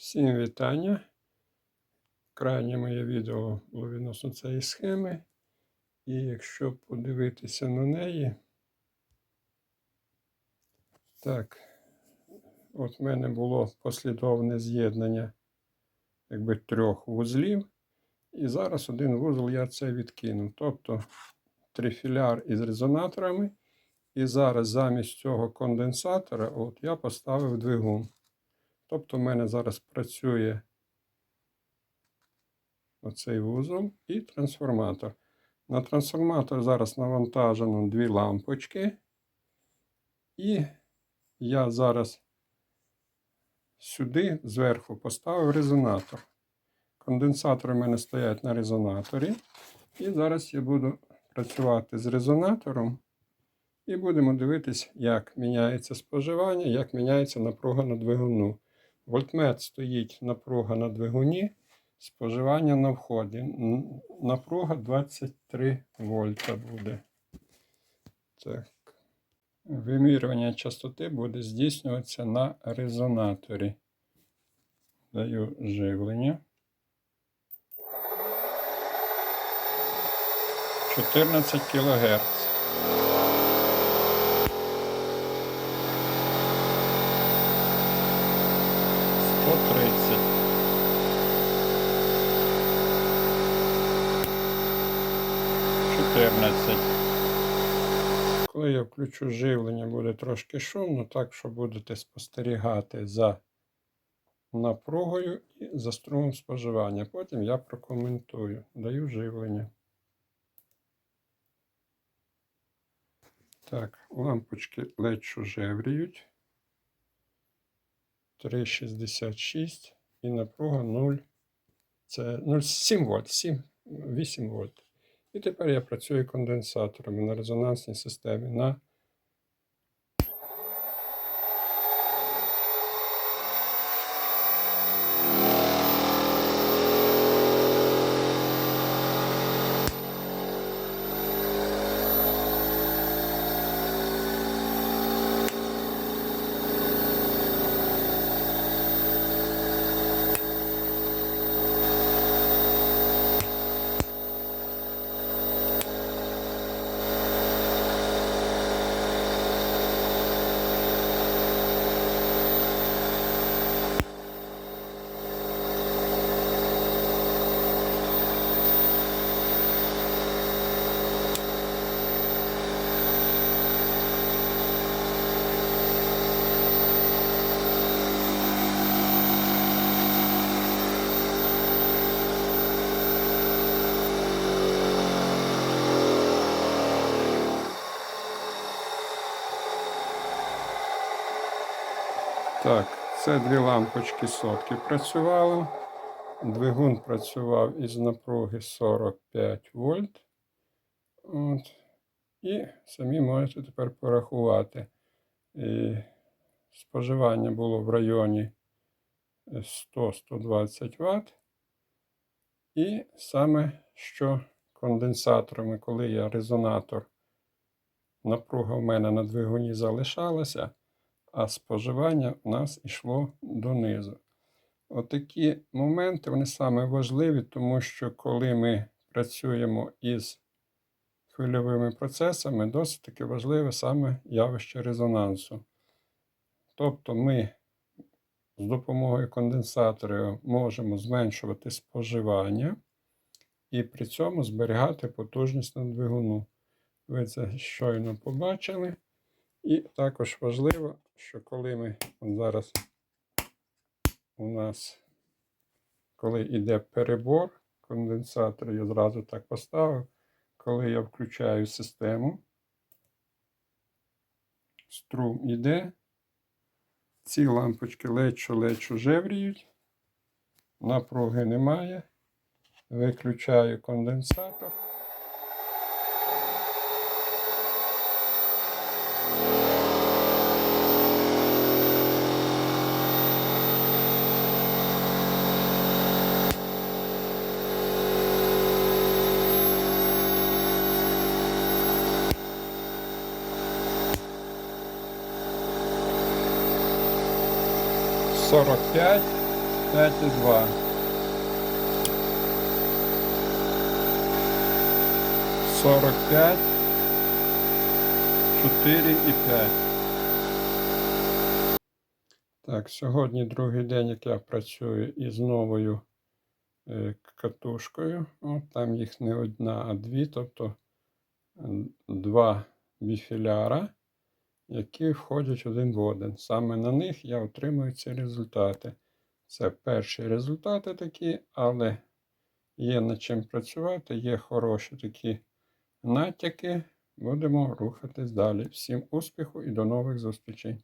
Всім вітання. Крайнє моє відео було відносно цієї схеми. І якщо подивитися на неї, так, от в мене було послідовне з'єднання якби трьох вузлів. І зараз один вузол я це відкинув. Тобто трифіляр із резонаторами. І зараз замість цього конденсатора от я поставив двигун. Тобто в мене зараз працює оцей вузол і трансформатор. На трансформатор зараз навантажено дві лампочки. І я зараз сюди зверху поставив резонатор. Конденсатори в мене стоять на резонаторі. І зараз я буду працювати з резонатором. І будемо дивитись, як міняється споживання, як міняється напруга на двигуну. Вольтмет стоїть напруга на двигуні, споживання на вході. Напруга 23 вольта буде. Так. Вимірювання частоти буде здійснюватися на резонаторі. Даю живлення. 14 кГц. 14. Коли я включу живлення, буде трошки шумно, так що будете спостерігати за напругою і за струмом споживання. Потім я прокоментую, даю живлення. Так, лампочки ледь жевріють. 3,66 і напруга 0. Це 0,7 вольт, 7, 8 вольт. І тепер я працюю конденсаторами на резонансній системі на Так, це дві лампочки сотки працювали. Двигун працював із напруги 45 вольт. От. І самі можете тепер порахувати. І споживання було в районі 100-120 Вт. І саме що конденсаторами, коли я резонатор, напруга в мене на двигуні залишалася а споживання у нас йшло донизу. Отакі моменти вони саме важливі, тому що коли ми працюємо із хвильовими процесами, досить таки важливе саме явище резонансу. Тобто ми з допомогою конденсаторів можемо зменшувати споживання і при цьому зберігати потужність на двигуну. Ви це щойно побачили. І також важливо, що коли ми от зараз у нас, коли йде перебор, конденсатор я зразу так поставив, коли я включаю систему, струм йде, ці лампочки ледь жевріють, напруги немає, виключаю конденсатор. Сорок п'ять. 5,2. 45, 4 і 5. Так, сьогодні другий день, як я працюю із новою е, катушкою. От, там їх не одна, а дві, тобто два біфіляра, які входять один в один. Саме на них я отримую ці результати. Це перші результати такі, але є над чим працювати, є хороші такі натяки. Будемо рухатись далі. Всім успіху і до нових зустрічей!